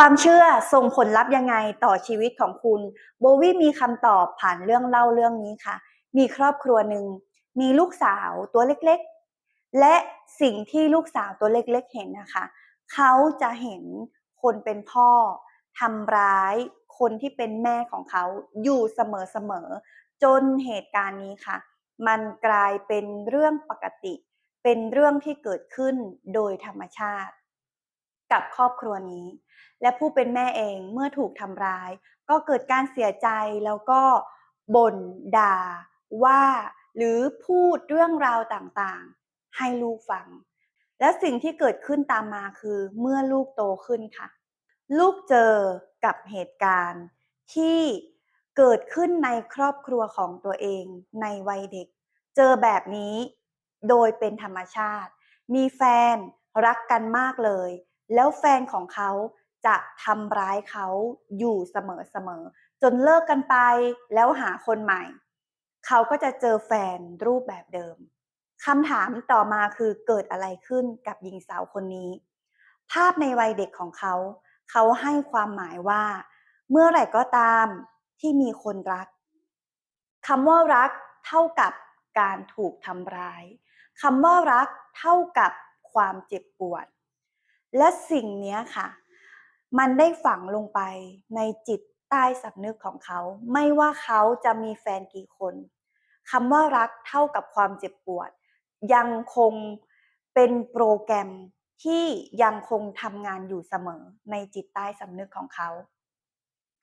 ความเชื่อส่งผลลัพธ์ยังไงต่อชีวิตของคุณ โบวี่มีคำตอบผ่านเรื่องเล่าเรื่องนี้ค่ะ มีครอบครัวหนึ่ง มีลูกสาวตัวเล็กๆ และสิ่งที่ลูกสาวตัวเล็กๆ เห็นนะคะ เขาจะเห็นคนเป็นพ่อทำร้ายคนที่เป็นแม่ของเขาอยู่เสมอๆ จนเหตุการณ์นี้ค่ะ มันกลายเป็นเรื่องปกติ เป็นเรื่องที่เกิดขึ้นโดยธรรมชาติ กับครอบครัวนี้ และผู้เป็นแม่เองเมื่อถูกทำร้าย ก็เกิดการเสียใจแล้วก็บ่นด่า ว่า หรือพูดเรื่องราวต่างๆ ให้ลูกฟัง และสิ่งที่เกิดขึ้นตามมาคือเมื่อลูกโตขึ้นค่ะ ลูกเจอกับเหตุการณ์ที่เกิดขึ้นในครอบครัวของตัวเองในวัยเด็ก เจอแบบนี้โดยเป็นธรรมชาติ มีแฟนรักกันมากเลย แล้วแฟนของเขาจะทำร้ายเขาอยู่เสมอๆจนเลิกกันไปแล้วหาคนใหม่ เขาก็จะเจอแฟนรูปแบบเดิมคำถามต่อมาคือเกิดอะไรขึ้นกับหญิงสาวคนนี้ ภาพในวัยเด็กของเขา เขาให้ความหมายว่า เมื่อไหร่ก็ตามที่มีคนรักคำว่ารักเท่ากับการถูกทำร้ายคำว่ารักเท่ากับความเจ็บปวด และสิ่งนี้ค่ะ มันได้ฝังลงไปในจิตใต้สำนึกของเขา ไม่ว่าเขาจะมีแฟนกี่คนคำว่ารักเท่ากับความเจ็บปวด ยังคงเป็นโปรแกรมที่ยังคงทำงานอยู่เสมอในจิตใต้สำนึกของเขา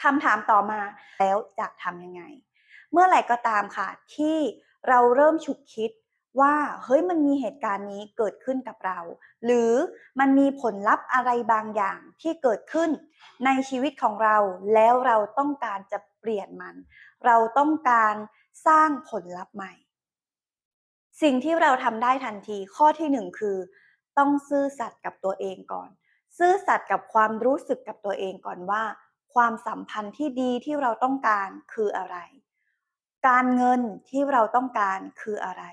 คำถามต่อมาแล้วจะทำยังไง เมื่อไหร่ก็ตามค่ะ ที่เราเริ่มฉุกคิด ว่าเฮ้ยมันมีเหตุการณ์นี้เกิดขึ้นกับเรา หรือมันมีผลลัพธ์อะไรบางอย่างที่เกิดขึ้นในชีวิตของเราแล้วเราต้องการจะเปลี่ยนมัน เราต้องการสร้างผลลัพธ์ใหม่ สิ่งที่เราทำได้ทันทีข้อที่หนึ่งคือ ต้องซื่อสัตย์กับตัวเองก่อน ซื่อสัตย์กับความรู้สึกกับตัวเองก่อนว่า ความสัมพันธ์ที่ดีที่เราต้องการคืออะไร การเงินที่เราต้องการคืออะไร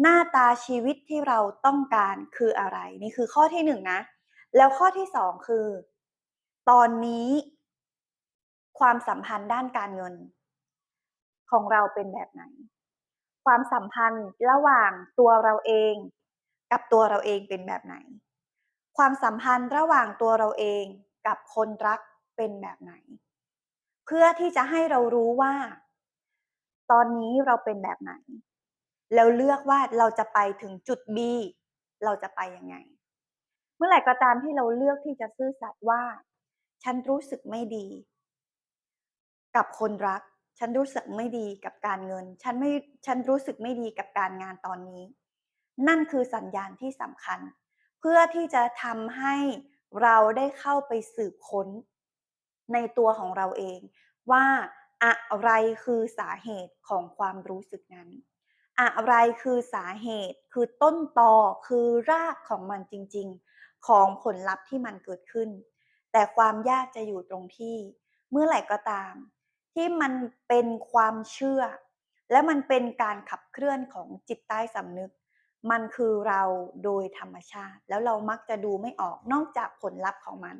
หน้าตาชีวิตที่เราต้องการคืออะไร นี่คือข้อที่หนึ่งนะ แล้วข้อที่สองคือ ตอนนี้ ความสัมพันธ์ด้านการเงิน ของเราเป็นแบบไหน ความสัมพันธ์ระหว่างตัวเราเอง กับตัวเราเองเป็นแบบไหน ความสัมพันธ์ระหว่างตัวเราเองกับคนรักเป็นแบบไหน เพื่อที่จะให้เรารู้ว่า ตอนนี้เราเป็นแบบไหน แล้วเลือกว่าเราจะไปถึงจุด B เราจะไปยังไง เมื่อไหร่ก็ตามที่เราเลือกที่จะซื่อสัตย์ว่า ฉันรู้สึกไม่ดี กับคนรัก ฉันรู้สึกไม่ดีกับการเงิน ฉันไม่ฉันรู้สึกไม่ดีกับการงานตอนนี้ นั่นคือสัญญาณที่สำคัญ เพื่อที่จะทำให้เราได้เข้าไปสืบค้น ในตัวของเราเองว่าอะไรคือสาเหตุของความรู้สึกนั้น อะไรคือสาเหตุ คือต้นตอคือรากของมันจริง ๆ ของผลลัพธ์ที่มันเกิดขึ้น แต่ความยากจะอยู่ตรงที่ เมื่อไหร่ก็ตาม ที่มันเป็นความเชื่อ และมันเป็นการขับเคลื่อนของจิตใต้สำนึก มันคือเราโดยธรรมชาติ แล้วเรามักจะดูไม่ออกนอกจากผลลัพธ์ของมัน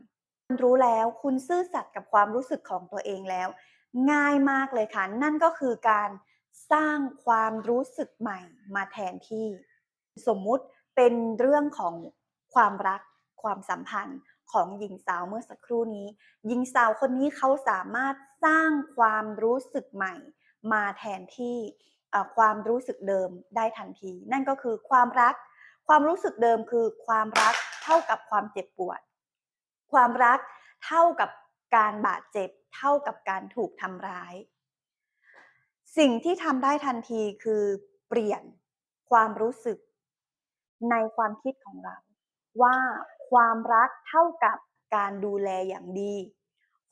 คุณรู้แล้วคุณซื่อสัตย์กับความรู้สึกของตัวเองแล้ว ง่ายมากเลยค่ะ นั่นก็คือการ สร้างความรู้สึกใหม่มาแทนที่ สมมุติเป็นเรื่องของความรักความสัมพันธ์ของหญิงสาวเมื่อสักครู่นี้ หญิงสาวคนนี้เขาสามารถสร้างความรู้สึกใหม่ มาแทนที่ความรู้สึกเดิมได้ทันที นั่นก็คือความรัก ความรู้สึกเดิมคือความรักเท่ากับความเจ็บปวด ความรักเท่ากับการบาดเจ็บ เท่ากับการถูกทำร้าย สิ่งที่ทำได้ทันทีคือเปลี่ยนความรู้สึก ในความคิดของเรา ว่าความรักเท่ากับการดูแลอย่างดี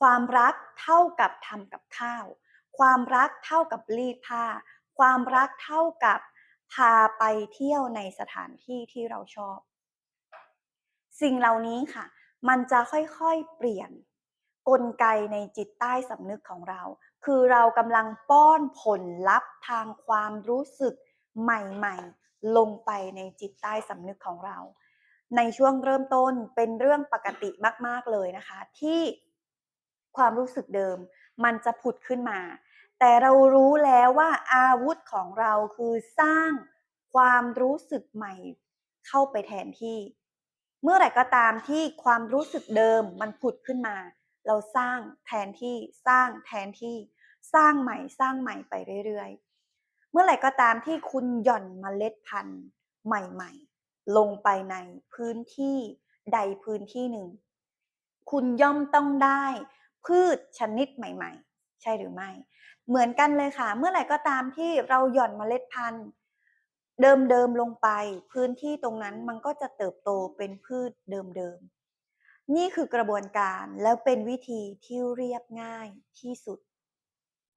ความรักเท่ากับทำกับข้าว ความรักเท่ากับรีดผ้า ความรักเท่ากับพาไปเที่ยวในสถานที่ที่เราชอบ สิ่งเหล่านี้ค่ะ มันจะค่อยๆเปลี่ยน กลไกในจิตใต้สำนึกของเรา คือเรากำลังป้อนผลลัพธ์ทางความรู้สึกใหม่ๆ ลงไปในจิตใต้สำนึกของเรา ในช่วงเริ่มต้นเป็นเรื่องปกติมากๆเลยนะคะ ที่ความรู้สึกเดิม มันจะผุดขึ้นมา แต่เรารู้แล้วว่าอาวุธของเราคือสร้างความรู้สึกใหม่เข้าไปแทนที่ เมื่อไหร่ก็ตามที่ความรู้สึกเดิมมันผุดขึ้นมา เราสร้างแทนที่สร้างแทนที่สร้างใหม่สร้างใหม่ไปเรื่อยๆ เมื่อไหร่ก็ตามที่คุณหย่อนเมล็ดพันธุ์ใหม่ๆ ลงไปในพื้นที่ใดพื้นที่หนึ่ง คุณย่อมต้องได้พืชชนิดใหม่ ๆ ใช่หรือไม่ เหมือนกันเลยค่ะ เมื่อไหร่ก็ตามที่เราหย่อนเมล็ดพันธุ์เดิมๆลงไป พื้นที่ตรงนั้นมันก็จะเติบโตเป็นพืชเดิมๆ นี่คือกระบวนการแล้วเป็นวิธีที่เรียบง่ายที่สุด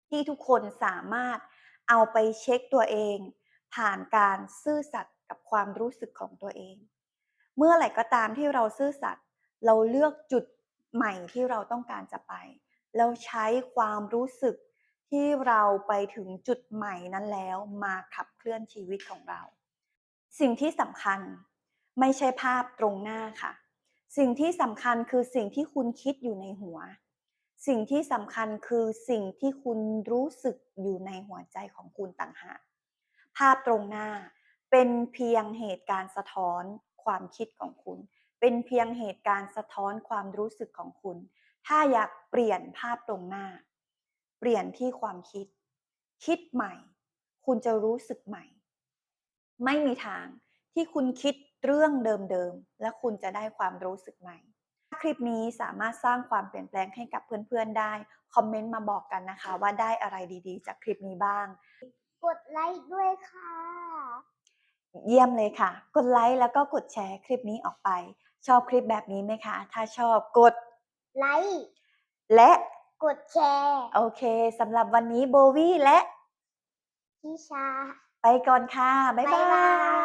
ที่ทุกคนสามารถเอาไปเช็คตัวเอง ผ่านการซื่อสัตย์กับความรู้สึกของตัวเอง เมื่อไหร่ก็ตามที่เราซื่อสัตย์เราเลือกจุดใหม่ที่เราต้องการจะไปแล้วใช้ความรู้สึกที่เราไปถึงจุดใหม่นั้นแล้วมาขับเคลื่อนชีวิตของเรา สิ่งที่สำคัญไม่ใช่ภาพตรงหน้าค่ะ สิ่งที่สำคัญคือสิ่งที่คุณคิดอยู่ในหัว สิ่งที่สำคัญคือสิ่งที่คุณรู้สึกอยู่ในหัวใจของคุณต่างหาก ภาพตรงหน้าเป็นเพียงเหตุการณ์สะท้อนความคิดของคุณ เป็นเพียงเหตุการณ์สะท้อนความรู้สึกของคุณ ถ้าอยากเปลี่ยนภาพตรงหน้า เปลี่ยนที่ความคิด คิดใหม่ คุณจะรู้สึกใหม่ ไม่มีทางที่คุณคิด เรื่องเดิมๆ และคุณจะได้ความรู้สึกใหม่ คลิปนี้สามารถสร้างความเปลี่ยนแปลงให้กับเพื่อนๆได้ คอมเมนต์มาบอกกันนะคะ ว่าได้อะไรดีๆ จากคลิปนี้บ้าง กดไลค์ด้วยค่ะ เยี่ยมเลยค่ะ กดไลค์แล้วก็กดแชร์คลิปนี้ออกไป ชอบคลิปแบบนี้ไหมคะ ถ้าชอบกดไลค์และกดแชร์ โอเคสำหรับวันนี้โบวี่และพี่ชา ไปก่อนค่ะ บ๊ายบ๊ายบาบายย